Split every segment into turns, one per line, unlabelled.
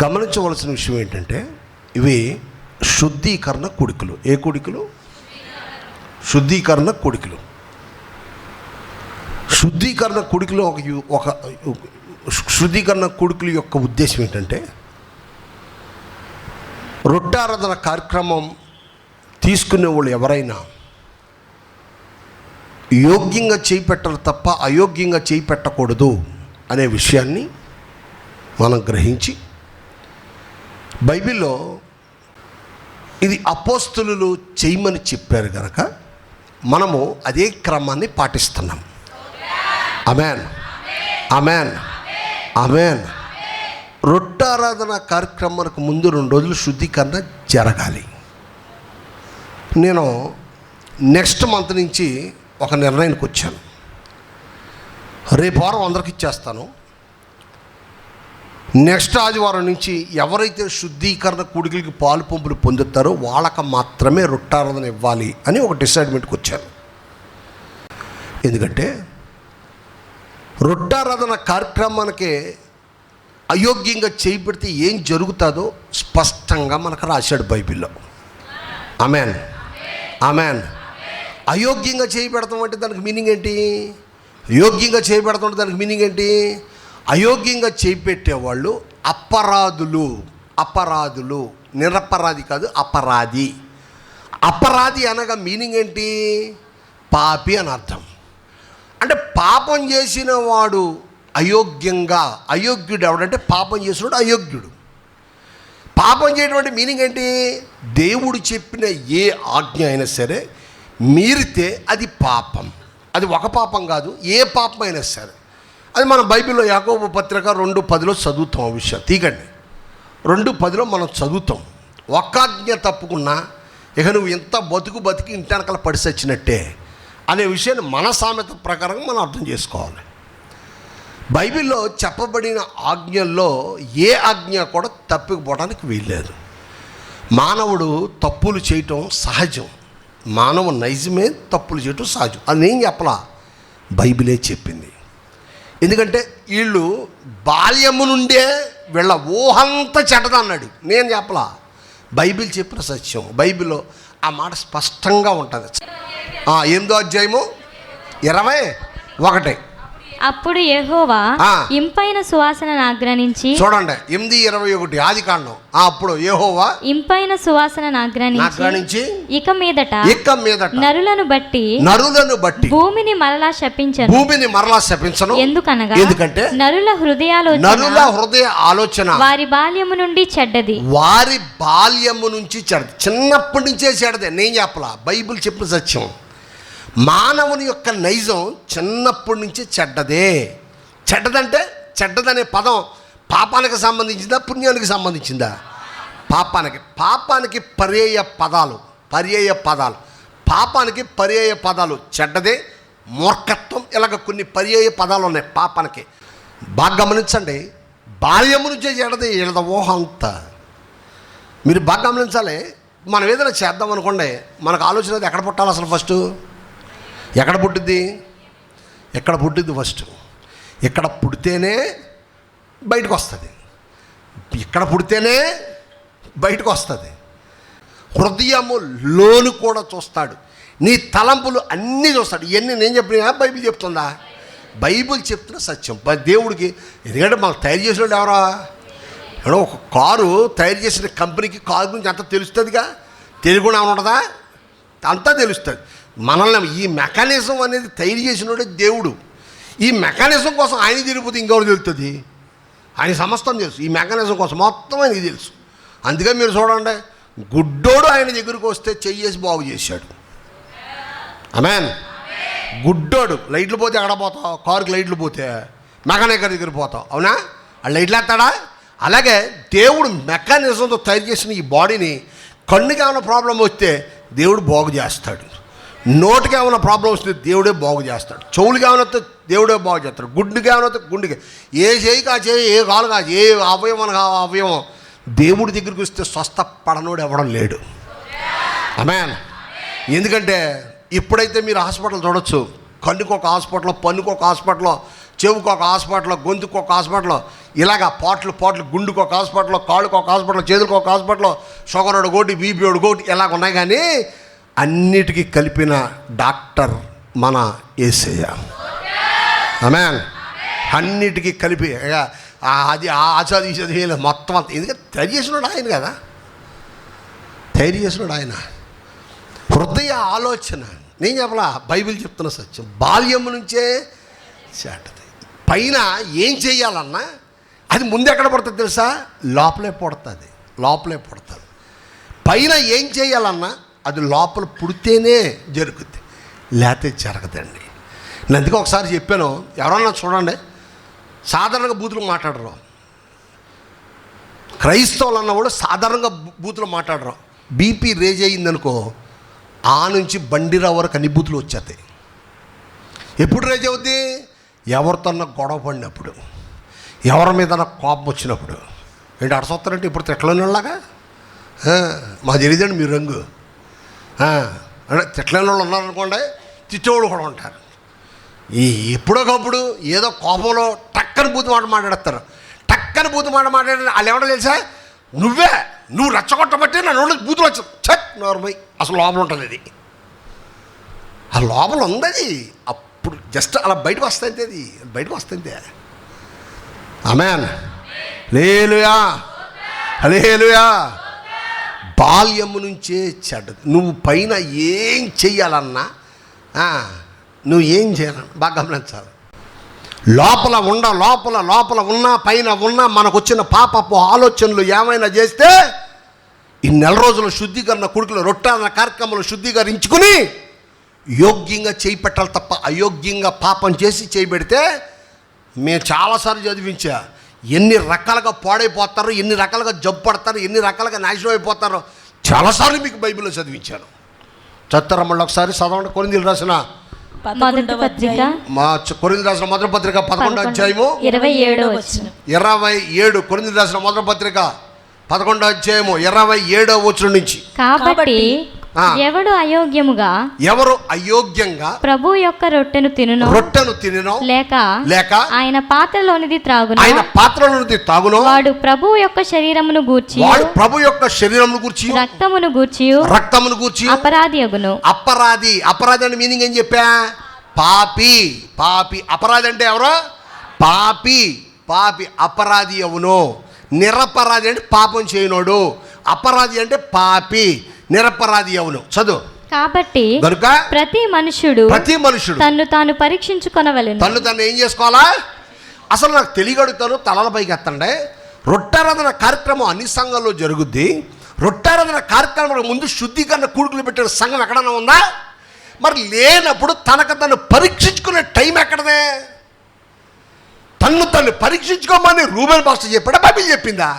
గమనించవలసిన విషయం ఏంటంటే ఇవి శుద్ధీకరణ కొడుకులు. ఏ కొడుకులు? శుద్ధీకరణ కొడుకులు. శుద్ధీకరణ కొడుకులు ఒక ఒక శుద్ధీకరణ కొడుకుల యొక్క ఉద్దేశం ఏంటంటే రొట్టారాధన కార్యక్రమం తీసుకునే వాళ్ళు ఎవరైనా యోగ్యంగా చేపెట్టరు తప్ప అయోగ్యంగా చేపెట్టకూడదు అనే విషయాన్ని మనం గ్రహించి బైబిల్లో ఇది అపోస్తులు చేయమని చెప్పారు కనుక మనము అదే క్రమాన్ని పాటిస్తున్నాం. అమెన్ అమెన్ అమెన్ రొట్టారాధన కార్యక్రమానికి ముందు రెండు రోజులు శుద్ధీకరణ జరగాలి. నేను నెక్స్ట్ మంత్ నుంచి ఒక నిర్ణయానికి వచ్చాను. రేపు వారం అందరికి ఇచ్చేస్తాను. నెక్స్ట్ ఆదివారం నుంచి ఎవరైతే శుద్ధీకరణ కూడికలకి పాలు పంపులు పొందుతారో వాళ్ళకి మాత్రమే రొట్టారాధన ఇవ్వాలి అని ఒక డిసైడ్మెంట్కి వచ్చాను. ఎందుకంటే రొట్టారాధన కార్యక్రమానికి అయోగ్యంగా చేపెడితే ఏం జరుగుతుందో స్పష్టంగా మనకు రాశాడు బైబిల్లో. అమెన్ అమెన్ అయోగ్యంగా చేయబెడతాం అంటే దానికి మీనింగ్ ఏంటి? యోగ్యంగా చేయబెడతాం అంటే దానికి మీనింగ్ ఏంటి? అయోగ్యంగా చేపెట్టేవాళ్ళు అపరాధులు. అపరాధులు. నిరపరాధి కాదు అపరాధి. అపరాధి అనగా మీనింగ్ ఏంటి? పాపి అని అర్థం. అంటే పాపం చేసిన వాడు అయోగ్యంగా అయోగ్యుడు ఎవడంటే పాపం చేసినవాడు అయోగ్యుడు. పాపం చేయటువంటి మీనింగ్ ఏంటి? దేవుడు చెప్పిన ఏ ఆజ్ఞ అయినా సరే మీరితే అది పాపం. అది ఒక పాపం కాదు ఏ పాపం అయినా సరే. అది మన బైబిల్లో యాకోబ పత్రిక రెండు పదిలో చదువుతాం ఆ విషయం. తీగండి. రెండు పదిలో మనం చదువుతాం. ఒక్క ఆజ్ఞ తప్పుకున్నా ఇక నువ్వు ఎంత బతుకు బతికి ఇంటనకల పడిసొచ్చినట్టే అనే విషయాన్ని మన సామెత ప్రకారం మనం అర్థం చేసుకోవాలి. బైబిల్లో చెప్పబడిన ఆజ్ఞల్లో ఏ ఆజ్ఞ కూడా తప్పిపోవడానికి వీల్లేదు. మానవుడు తప్పులు చేయటం సహజం. మానవ నైజమే తప్పులు చేయటం సహజం. అది నేను చెప్పలా. బైబిలే చెప్పింది. ఎందుకంటే వీళ్ళు బాల్యము నుండే వీళ్ళ ఊహంతా చెడ్డదన్నాడు. నేను చెప్పలా. బైబిల్ చెప్పిన సత్యం. బైబిల్లో ఆ మాట స్పష్టంగా ఉంటుంది. ఎనిమిదో అధ్యాయము? ఇరవై ఒకటి.
అప్పుడు యెహోవా. ఇంపైన సువాసనను ఆగ్రహించి
చూడండి ఎనిమిది ఇరవై ఒకటి ఆది కాండం అప్పుడు ఏహోవా
ఇంపైన సువాసనను ఆగ్రహించి ఇక మీదట
ఇక్క మీదట
నరులను బట్టి
నరులను బట్టి
భూమిని మరలా శపించను.
భూమిని మరలా శపించను.
ఎందుకనగా
ఎందుకంటే
నరుల
నరుల
హృదయాలోచన
హృదయ ఆలోచన
వారి బాల్యము నుండి చెడ్డది.
వారి బాల్యము నుంచి చెడ్డ చిన్నప్పటి నుంచే చెడదే నేను చెప్పలా బైబిల్ చెప్పిన సత్యం. మానవుని యొక్క నైజం చిన్నప్పటి నుంచి చెడ్డదే. చెడ్డదంటే చెడ్డదనే పదం పాపానికి సంబంధించిందా పుణ్యానికి సంబంధించిందా? పాపానికి పాపానికి పర్యాయ పదాలు పర్యాయ పదాలు. పాపానికి పర్యాయ పదాలు చెడ్డదే మూర్ఖత్వం ఇలాగ కొన్ని పర్యాయ పదాలు ఉన్నాయి పాపానికి. బాగా గమనించండి బాల్యము నుంచే చెడ్డదే వీళ్ళ ఊహ అంతా. మీరు బాగా గమనించాలి మనం ఏదైనా చేద్దాం అనుకోండి మనకు ఆలోచన ఎక్కడ పుట్టాలి అసలు ఫస్ట్ ఎక్కడ పుట్టిద్ది? ఎక్కడ పుట్టిద్ది ఫస్ట్ ఇక్కడ పుడితేనే బయటకు వస్తుంది ఇక్కడ పుడితేనే బయటకు వస్తుంది హృదయము లోను కూడా చూస్తాడు. నీ తలంపులు అన్నీ చూస్తాడు. ఇవన్నీ నేను చెప్పినా బైబిల్ చెప్తుందా? బైబిల్ చెప్తున్న సత్యం. దేవుడికి ఎందుకంటే మాకు తయారు చేసిన వాళ్ళు ఎవరా? ఏమన్నా ఒక కారు తయారు చేసిన కంపెనీకి కారు గురించి అంతా తెలుస్తుందిగా? తెలుగు ఉండదా అంతా తెలుస్తుంది. మనల్ని ఈ మెకానిజం అనేది తయారు చేసినోడే దేవుడు. ఈ మెకానిజం కోసం ఆయన తిరిగిపోతే ఇంకెవరు తెలుస్తుంది ఆయన సమస్తం తెలుసు. ఈ మెకానిజం కోసం మొత్తం ఆయనకి తెలుసు. అందుకే మీరు చూడండి గుడ్డోడు ఆయన దగ్గరికి వస్తే చెయ్యేసి బాగు చేశాడు. అమెన్ గుడ్డోడు లైట్లు పోతే ఎక్కడ పోతావు? కారుకి లైట్లు పోతే మెకానిక్ దగ్గర పోతావు. అవునా? ఆ లైట్లు వేస్తాడా అలాగే దేవుడు మెకానిజంతో తయారు చేసిన ఈ బాడీని కన్నుకి ఏమైనా ప్రాబ్లం వస్తే దేవుడు బాగు చేస్తాడు. నోటికి ఏమైనా ప్రాబ్లం వస్తే దేవుడే బాగు చేస్తాడు. చెవులకి ఏమైనా దేవుడే బాగు చేస్తాడు. గుడ్డుకి ఏమైనా గుండెకి. ఏ చేయి కా చేయి ఏ కాలు కా ఏ అవయవం కా అవయవం. దేవుడి దగ్గరికి వస్తే స్వస్థ పడనోడు ఎవడం లేడు. అమెన్ ఎందుకంటే ఇప్పుడైతే మీరు హాస్పిటల్ చూడొచ్చు. కన్నుకు ఒక హాస్పిటల్ పన్నుకు ఒక హాస్పిటల్ చెవుకు ఒక హాస్పిటల్ గొంతుకు ఒక హాస్పిటల్. ఇలాగ పాటలు పాటలు గుండుకు ఒక హాస్పిటల్ కాళ్ళకు ఒక హాస్పిటల్ చేతులకు ఒక హాస్పిటల్ షుగర్ ఒకటి బీపీ ఒకటి ఇలాగ ఉన్నాయి కానీ అన్నిటికీ కలిపిన డాక్టర్ మన ఏసయ్య. ఆమెన్. అన్నిటికీ కలిపి అది ఆ ఆచాది ఈచాది మొత్తం అంత. ఎందుకంటే తయారు చేసినాడు ఆయన కదా. తయారు చేసినాడు ఆయన. హృదయ ఆలోచన. నేను చెప్పలా బైబిల్ చెప్తున్న సత్యం. బాల్యం నుంచే చేటది పైన ఏం చేయాలన్నా అది ముందు ఎక్కడ పడుతుంది తెలుసా? లోపలే పుడుతుంది. లోపలే పడుతుంది. పైన ఏం చేయాలన్నా అది లోపల పుడితేనే జరుగుద్ది. లేకపోతే జరగదండి. నేను అందుకే ఒకసారి చెప్పాను ఎవరన్నా చూడండి సాధారణంగా బూతులు మాట్లాడరు. క్రైస్తవులు అన్నవాడు సాధారణంగా బూతులు మాట్లాడరు. బీపీ రేజ్ అయ్యిందనుకో ఆ నుంచి బండిరా వరకు అన్ని బూతులు వచ్చేస్తాయి. ఎప్పుడు రేజ్ అవుద్ది? ఎవరితోన్నా గొడవ పడినప్పుడు ఎవరి మీద కోపం వచ్చినప్పుడు. ఏంటి అడసొస్తారంటే ఇప్పుడు తిట్టలేనిలాగా మా తెలియదండి మీ రంగు. అంటే తిట్లేని వాళ్ళు ఉన్నారనుకోండి తిట్టేవాళ్ళు కూడా ఉంటారు. ఈ ఎప్పుడోకప్పుడు ఏదో కోపంలో టక్కని బూతు మాట మాట్లాడతారు టక్కని బూతు మాట మాట్లాడిన వాళ్ళు ఎవడో తెలుసా? నువ్వే నువ్వు రెచ్చగొట్టబట్టి నా నోళ్ళు బూతులు వచ్చింది చట్ నోర్మై. అసలు లోపల ఉంటుంది అది. ఆ లోపల ఉంది అది. అప్పుడు జస్ట్ అలా బయటకు వస్తుంది అది. బయటకు వస్తుంది ఆమెన్. లేలుయా లేలుయా బాల్యము నుంచే చెడ్డది. నువ్వు పైన ఏం చెయ్యాలన్నా నువ్వు ఏం చేయాలన్నా బాగా గమనించాలి. లోపల ఉండ లోపల లోపల ఉన్న పైన ఉన్న మనకు వచ్చిన పాపపు ఆలోచనలు ఏమైనా చేస్తే ఈ నెల రోజుల శుద్ధీకరణ కొడుకులు రొట్టాలన్న కార్యక్రమంలో శుద్ధీకరించుకుని యోగ్యంగా చేయి పెట్టాలి తప్ప అయోగ్యంగా పాపం చేసి చేయబెడితే మేము చాలాసార్లు చదివించా ఎన్ని రకాలుగా పాడైపోతారు ఎన్ని రకాలుగా జబ్బు పడతారు ఎన్ని రకాలుగా నాశనం అయిపోతారో చాలాసార్లు మీకు బైబిల్లో చదివించాను. చత్తర మళ్ళీ ఒకసారి చదవండి కొరిందీలు రాసిన
మొదటి పత్రిక
మా కొరింది రాసిన మొదటి పత్రిక పదకొండు అధ్యాయము.
ఇరవై ఏడో వచ్చిన
ఇరవై ఏడు కొరింది రాసిన మొదటి పత్రిక పదకొండో అధ్యాయము ఇరవై ఏడో వచ్చిన నుంచి.
కాబట్టి. ఎవడు అయోగ్యముగా?
ఎవరు అయోగ్యంగా?
ప్రభు యొక్క రొట్టెను తినును.
రొట్టెను తినను.
లేక
లేక
ఆయన పాత్రలోనిది త్రాగును.
ఆయన పాత్రల నుండి తాగును
వాడు ప్రభు యొక్క శరీరమును గూర్చి
వాడు ప్రభు యొక్క శరీరమును గూర్చి
రక్తమును గూర్చి
రక్తమును గూర్చి.
అపరాధి అగును.
అపరాధి. అపరాధి అంటే మీనింగ్ ఏం చెప్పా? పాపి. పాపి. అపరాధి అంటే ఎవరు? పాపి. పాపి. అపరాధి అవును. నిరపరాధి అంటే పాపం చేయనోడు. అపరాధి అంటే పాపి. నిరపరాధి అవును. చదువు.
కాబట్టి
కనుక
ప్రతి మనుష్యుడు
ప్రతి మనుషుడు
తన్ను తాను పరీక్షించుకొనవలెను.
తను తను ఏం చేసుకోవాలా? అసలు నాకు తెలియగడుగుతాను తలల పైకి ఎత్తండి రొట్టారాధన కార్యక్రమం అన్ని సంఘాల్లో జరుగుద్ది. రొట్టారాధన కార్యక్రమం ముందు శుద్ధీకరణ కూడుకులు పెట్టిన సంఘం ఎక్కడన్నా ఉందా? మరి లేనప్పుడు తనకు తను పరీక్షించుకునే టైం ఎక్కడదే? తన్ను తను పరీక్షించుకోమని రూబెల్ మాస్టర్ చెప్పాడా? బైబిల్ చెప్పిందా?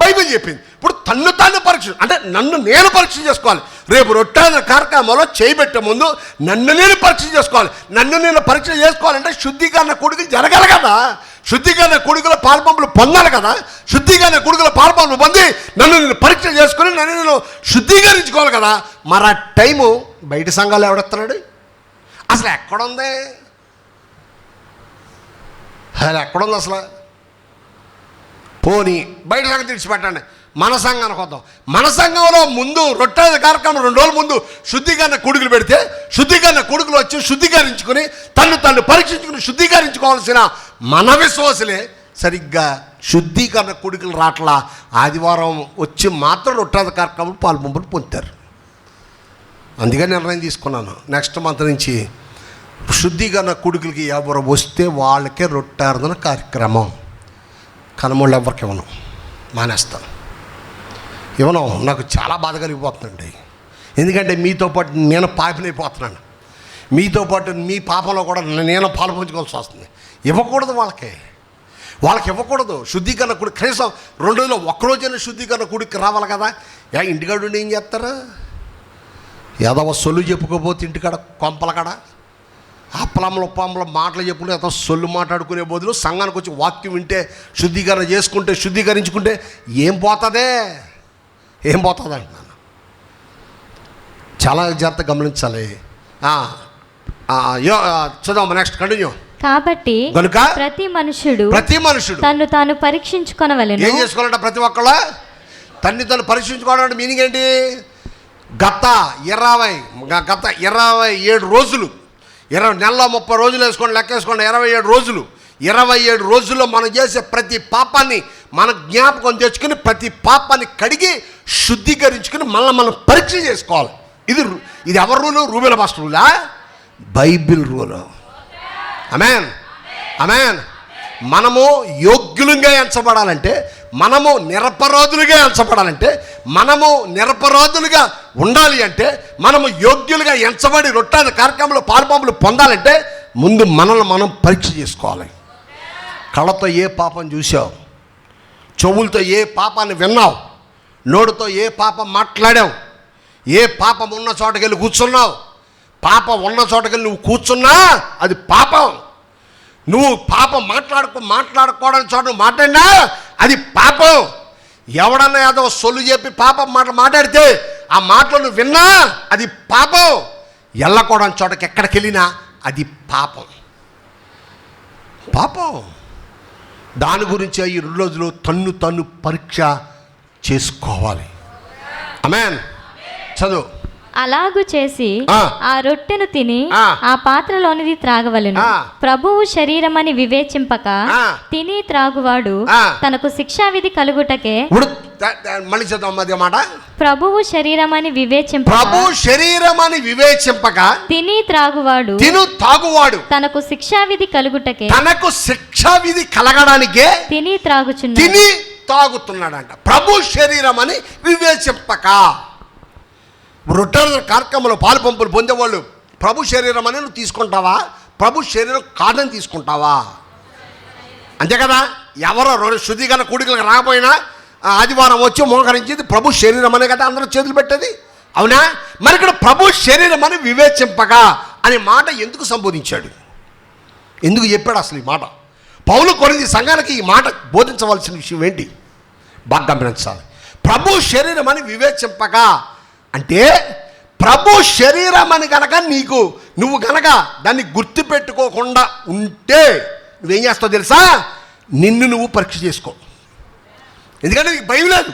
బైబిల్ చెప్పింది. ఇప్పుడు తన్ను తాను పరీక్ష అంటే నన్ను నేను పరీక్ష చేసుకోవాలి. రేపు రొట్టాల కార్యక్రమంలో చేయబెట్టే ముందు నన్ను నేను పరీక్ష చేసుకోవాలి. నన్ను నేను పరీక్ష చేసుకోవాలంటే శుద్ధీకరణ కొడుకులు జరగాలి కదా. శుద్ధీకరణ కొడుకుల పాల్పంపులు పొందాలి కదా. శుద్ధీకరణ కొడుకుల పాల్పంపులు పొంది నన్ను నేను పరీక్ష చేసుకుని నన్ను నేను శుద్ధీకరించుకోవాలి కదా. మరి ఆ టైము బయట సంఘాలు ఎవడెత్తున్నాడు అసలు ఎక్కడుంది? అసలు ఎక్కడుంది అసలు? పోనీ బయట సంగతి విడిచిపెట్టండి మన సంఘానికి వద్దాం. మన సంఘంలో ముందు రొట్టె కార్యక్రమం రెండు రోజుల ముందు శుద్ధీకరణ కొడుకులు పెడితే శుద్ధీకరణ కొడుకులు వచ్చి శుద్ధీకరించుకుని తను తను పరీక్షించుకుని శుద్ధీకరించుకోవాల్సిన మన విశ్వాసులే సరిగ్గా శుద్ధీకరణ కొడుకులు రాట్లా ఆదివారం వచ్చి మాత్రం రొట్టెల కార్యక్రమం పాల్పంపులు పొందుతారు. అందుకే నిర్ణయం తీసుకున్నాను. నెక్స్ట్ మంత్ నుంచి శుద్ధీకరణ కొడుకులకి ఎవరు వస్తే వాళ్ళకే రొట్టారదన కార్యక్రమం. కనుమోళ్ళు ఎవరికి ఇవ్వను. మానేస్తాను ఇవ్వను. నాకు చాలా బాధ కలిగిపోతుందండి. ఎందుకంటే మీతో పాటు నేను పాపనైపోతున్నాను మీతో పాటు మీ పాపంలో కూడా నేను పాలు పంచుకోవాల్సి వస్తుంది. ఇవ్వకూడదు వాళ్ళకి. వాళ్ళకి ఇవ్వకూడదు. శుద్ధీకరణ కూడి కనీసం రెండు రోజులు ఒక్కరోజైనా శుద్ధీకరణ కుడికి రావాలి కదా. యా ఇంటికాడ ఏం చేస్తారు? ఏదో సొల్లు చెప్పుకోపోతే ఇంటికాడ కొంపల కాడ అప్పలమ్మల ఉప్పమ్మల మాటలు చెప్పుకుంటే ఎంతో సొల్లు మాట్లాడుకునే బదులు సంఘానికి వచ్చి వాక్యం వింటే శుద్ధీకరణ చేసుకుంటే శుద్ధీకరించుకుంటే ఏం పోతుందే? ఏం పోతుంది అంటున్నాను. చాలా జాగ్రత్త గమనించాలి. చూద్దాం నెక్స్ట్ కంటిన్యూ
కాబట్టి
గనుక
ప్రతి మనుష్యుడు
ప్రతి మనుషుడు
తన్ను తాను పరీక్షించుకొనవలెను.
ఏం చేసుకోవాలంట ప్రతి ఒక్కళ్ళ తన్ని తను పరీక్షించుకోవడం మీనింగ్ ఏంటి? గత ఇరవై గత ఇరవై ఏడు రోజులు ఇరవై నెలలో ముప్పై రోజులు వేసుకోండి లెక్క వేసుకోండి ఇరవై ఏడు రోజులు. ఇరవై ఏడు రోజుల్లో మనం చేసే ప్రతి పాపాన్ని మన జ్ఞాపకం తెచ్చుకుని ప్రతి పాపాన్ని కడిగి శుద్ధీకరించుకుని మళ్ళీ మనం పరీక్ష చేసుకోవాలి. ఇది ఇది ఎవరి rule? Rubel master రూలా? Bible rule. Amen amen మనము యోగ్యులుగా ఎంచబడాలంటే మనము నిరపరాధులుగా ఎంచబడాలంటే మనము నిరపరాధులుగా ఉండాలి అంటే మనము యోగ్యులుగా ఎంచబడి రొట్టాది కార్యక్రమంలో పాల్పంపులు పొందాలంటే ముందు మనల్ని మనం పరీక్ష చేసుకోవాలి. కళ్ళతో ఏ పాపం చూసావు? చెవులతో ఏ పాపాన్ని విన్నావు? నోటితో ఏ పాపం మాట్లాడావు? ఏ పాపం ఉన్న చోటకెళ్ళి కూర్చున్నావు? పాపం ఉన్న చోటకెళ్ళి నువ్వు కూర్చున్నా అది పాపం. నువ్వు పాపం మాట్లాడుకో మాట్లాడుకోవడానికి చోట నువ్వు మాట్లాడినా అది పాపం. ఎవడన్నా ఏదో సొల్లు చెప్పి పాపం మాట మాట్లాడితే ఆ మాటలు నువ్వు విన్నా అది పాపం. వెళ్ళకూడని చోటకి ఎక్కడికి వెళ్ళినా అది పాపం. పాపం. దాని గురించి ఈ రెండు రోజులు తన్ను తన్ను పరీక్ష చేసుకోవాలి. అమెన్ చదువు.
అలాగు చేసి
ఆ.
రొట్టెను తిని
ఆ.
పాత్రలోనిది త్రాగవలెను. ప్రభువు శరీరమని వివేచింపక. తిని త్రాగువాడు. తనకు శిక్షావిధి కలుగుటకే
మళ్ళీ చదువు అదే మాట
ప్రభువు శరీరమని వివేచింపక
ప్రభు శరీరం అని వివేచింపక
తిని త్రాగువాడు
తిను తాగువాడు
తనకు శిక్షావిధి కలుగుటకే
తనకు శిక్షా విధి కలగడానికే
తిని త్రాగుచున్నాడు
తిని తాగుతున్నాడంట ప్రభు శరీరం అని వివేచింపక రొట్టెల కార్యక్రమంలో పాలు పంపులు పొందేవాళ్ళు ప్రభు శరీరం అని నువ్వు తీసుకుంటావా? ప్రభు శరీరం కాదని తీసుకుంటావా? అంతే కదా? ఎవరో రెండు శుద్ధిగల కూడికలకు రాకపోయినా ఆదివారం వచ్చి మోకరించింది ప్రభు శరీరం అనే కదా అందరూ చేతులు పెట్టేది. అవునా? మరి ఇక్కడ ప్రభు శరీరం అని వివేచింపక అనే మాట ఎందుకు సంబోధించాడు? ఎందుకు చెప్పాడు అసలు ఈ మాట? పౌలు కొరింది సంఘానికి ఈ మాట బోధించవలసిన విషయం ఏంటి? బాగా గమనించాలి. ప్రభు శరీరం అని వివేచింపక అంటే ప్రభు శరీరం అని కనుక నీకు నువ్వు కనుక దాన్ని గుర్తుపెట్టుకోకుండా ఉంటే నువ్వేం చేస్తావు తెలుసా? నిన్ను నువ్వు పరీక్ష చేసుకో. ఎందుకంటే నీకు భయం లేదు.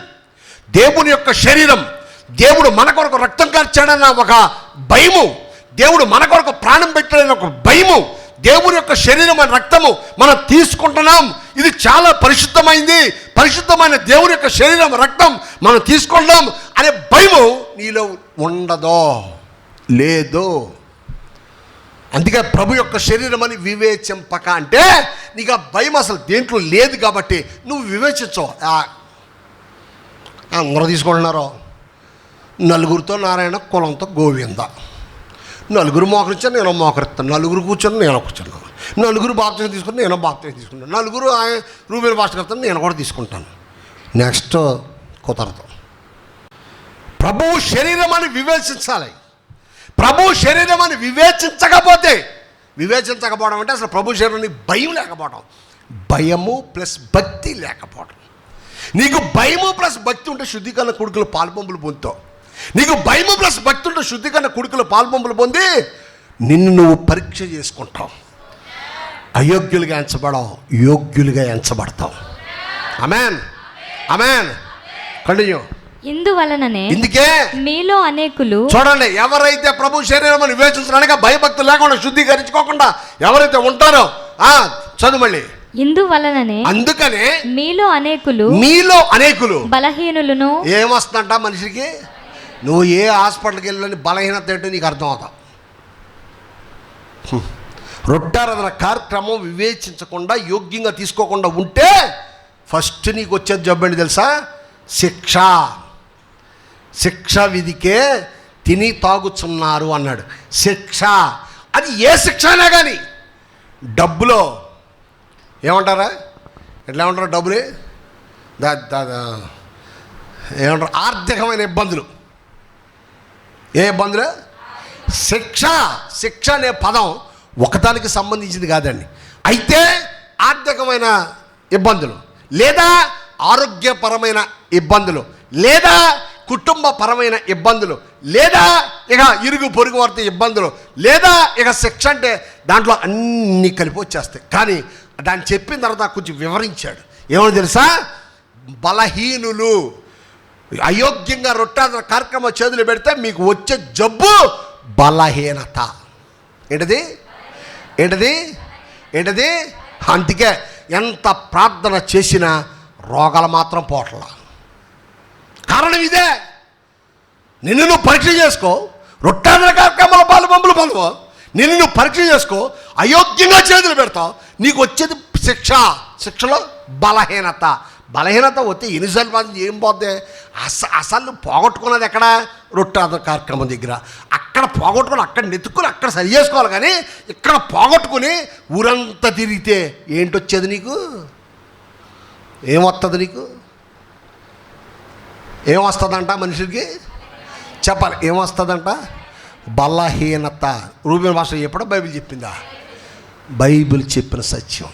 దేవుని యొక్క శరీరం దేవుడు మన కొరకు రక్తం కార్చాడన్న ఒక భయము దేవుడు మన కొరకు ప్రాణం పెట్టాడన్న ఒక భయము దేవుని యొక్క శరీరం అనే రక్తము మనం తీసుకుంటున్నాం. ఇది చాలా పరిశుద్ధమైంది. పరిశుద్ధమైన దేవుని యొక్క శరీరం రక్తం మనం తీసుకుంటాం అనే భయము నీలో ఉండదో లేదో. అందుకే ప్రభు యొక్క శరీరం అని వివేచింపక అంటే నీకు ఆ భయం అసలు దేంట్లో లేదు కాబట్టి నువ్వు వివేచించవు అందరూ తీసుకుంటున్నారు? నలుగురితో నారాయణ కులంతో గోవింద. నలుగురు మోకరించాను నేను మోకరిస్తాను. నలుగురు కూర్చొని నేను కూర్చున్నాను. నలుగురు బాప్తీసం తీసుకుని నేను బాప్తీసం తీసుకుంటాను. నలుగురు రూబేల్ భాష కడతాను నేను కూడా తీసుకుంటాను. నెక్స్ట్ కుదరదు. ప్రభువు శరీరం అని వివేచించాలి. ప్రభు శరీరం అని వివేచించకపోతే వివేచించకపోవడం అంటే అసలు ప్రభు శరీరాన్ని భయం లేకపోవడం. భయము ప్లస్ భక్తి లేకపోవడం. నీకు భయము ప్లస్ భక్తి ఉంటే శుద్ధీకరణ కొడుకులు పాల్పంపులు పొందుతావు. నీకు భయము ప్లస్ భక్తి ఉంటే శుద్ధీకరణ కొడుకులు పాల్పంపులు పొంది నిన్ను నువ్వు పరీక్ష చేసుకుంటావు. అయోగ్యులుగా ఎంచబడవు యోగ్యులుగా ఎంచబడతావు. అమెన్ అమెన్ కంటిన్యూ
ఇందువలననే
ఇందుకే
మీలో అనేకులు
చూడండి ఎవరైతే ప్రభు శరీరం వివేచించడానికి భయభక్తులు లేకుండా శుద్ధీకరించుకోకుండా ఎవరైతే ఉంటారో ఆ చదువు మళ్ళీ.
ఇందువలననే
అందుకనే
మీలో అనేకులు
మీలో అనేకులు
బలహీనులను
ఏమొస్తుందంట మనిషికి? నువ్వు ఏ హాస్పిటల్కి వెళ్ళని బలహీనత ఏంటో నీకు అర్థమవుతా. రొట్టారదన కార్యక్రమం వివేచించకుండా యోగ్యంగా తీసుకోకుండా ఉంటే ఫస్ట్ నీకు వచ్చేది జబ్బు తెలుసా? శిక్ష. శిక్ష విధికే తిని తాగుచున్నారు అన్నాడు. శిక్ష. అది ఏ శిక్ష అయినా కానీ డబ్బులో ఏమంటారా? ఎట్లా ఏమంటారు డబ్బులే? దా- ఏమంటారు? ఆర్థికమైన ఇబ్బందులు. ఏ ఇబ్బందులు శిక్ష శిక్ష అనే పదం ఒకదానికి సంబంధించింది కాదండి. అయితే ఆర్థికమైన ఇబ్బందులు లేదా ఆరోగ్యపరమైన ఇబ్బందులు లేదా కుటుంబపరమైన ఇబ్బందులు లేదా ఇక ఇరుగు పొరుగు వారితో ఇబ్బందులు లేదా ఇక శిక్ష అంటే దాంట్లో అన్నీ కలిపి వచ్చేస్తాయి. కానీ దాన్ని చెప్పిన తర్వాత కొంచెం వివరించాడు. ఏమని తెలుసా? బలహీనులు. అయోగ్యంగా రొట్టాదన కార్యక్రమం చేతులు పెడితే మీకు వచ్చే జబ్బు బలహీనత. ఏంటది? ఏంటది? ఏంటది? అందుకే ఎంత ప్రార్థన చేసినా రోగాలు మాత్రం పోట్ల. కారణం ఇదే. నిన్ను నువ్వు పరీక్ష చేసుకో రొట్టాదన కార్యక్రమాల పాలు పంపులు పొందవు నిన్ను నువ్వు పరీక్ష చేసుకో అయోగ్యంగా చేతులు పెడతావు నీకు వచ్చేది శిక్ష. శిక్షలో బలహీనత. బలహీనత వస్తే ఎన్నిసార్లు మంది ఏం పోద్ది? అస అసలు పోగొట్టుకున్నది ఎక్కడ? రొట్టాదన కార్యక్రమం దగ్గర. అక్కడ పోగొట్టుకుని అక్కడ నెత్తుకుని అక్కడ సరి చేసుకోవాలి కానీ ఇక్కడ పోగొట్టుకుని ఊరంతా తిరిగితే ఏంటి వచ్చేది నీకు? ఏమొస్తుంది నీకు? ఏమొస్తుందంట మనుషులకి చెప్పాలి. ఏమొస్తుందంట? బలహీనత. రూబిన్ భాష ఎప్పుడో బైబిల్ చెప్పిందా? బైబిల్ చెప్పిన సత్యం.